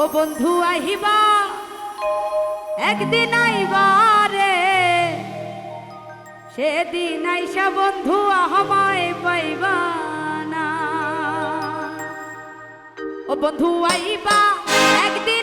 ও বন্ধু আহিবা, একদিন আইবারে সেদিন আইসা বন্ধু আহমায় পাইবা না। ও বন্ধু আইবা একদিন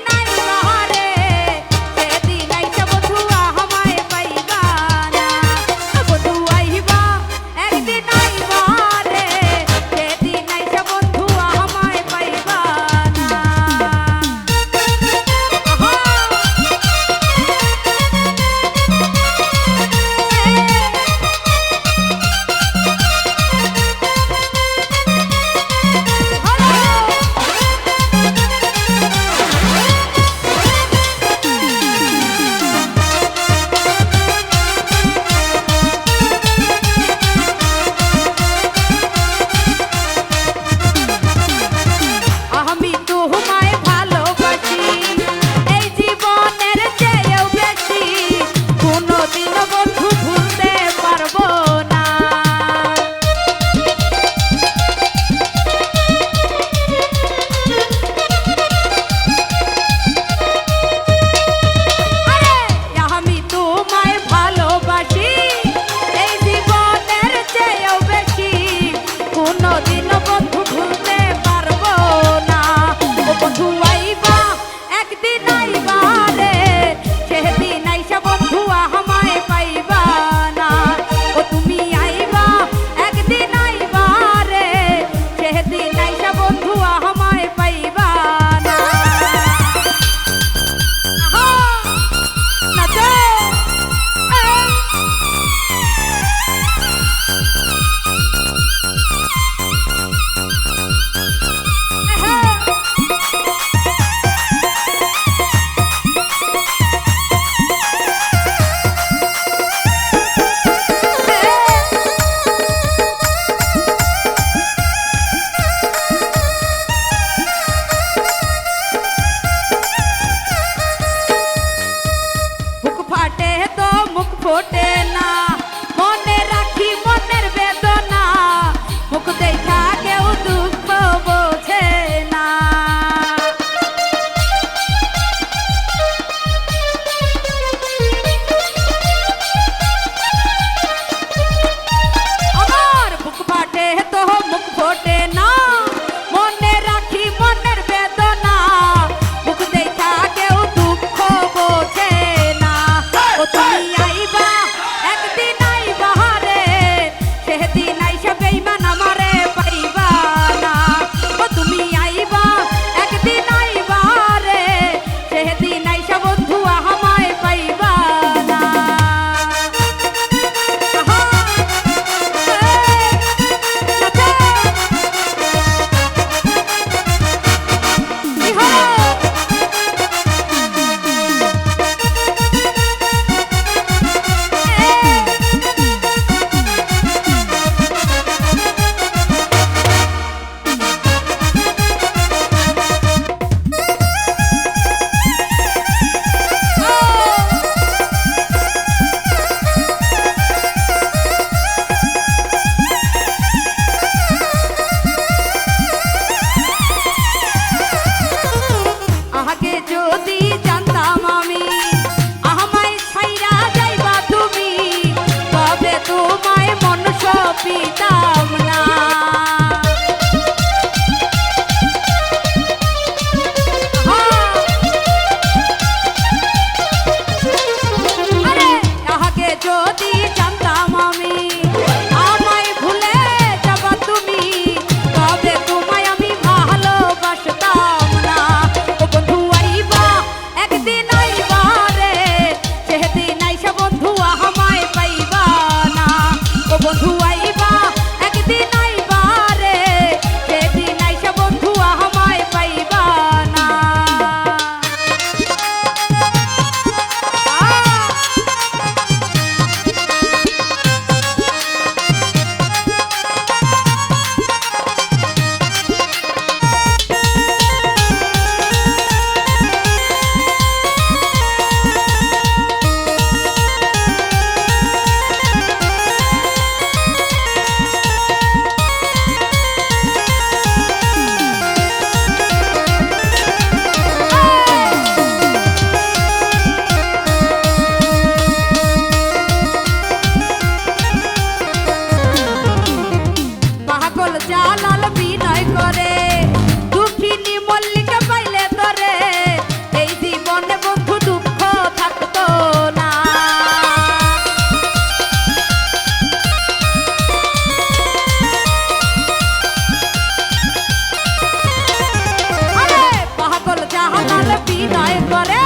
অভিনয় করে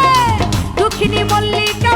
দুঃখিনী মল্লিকা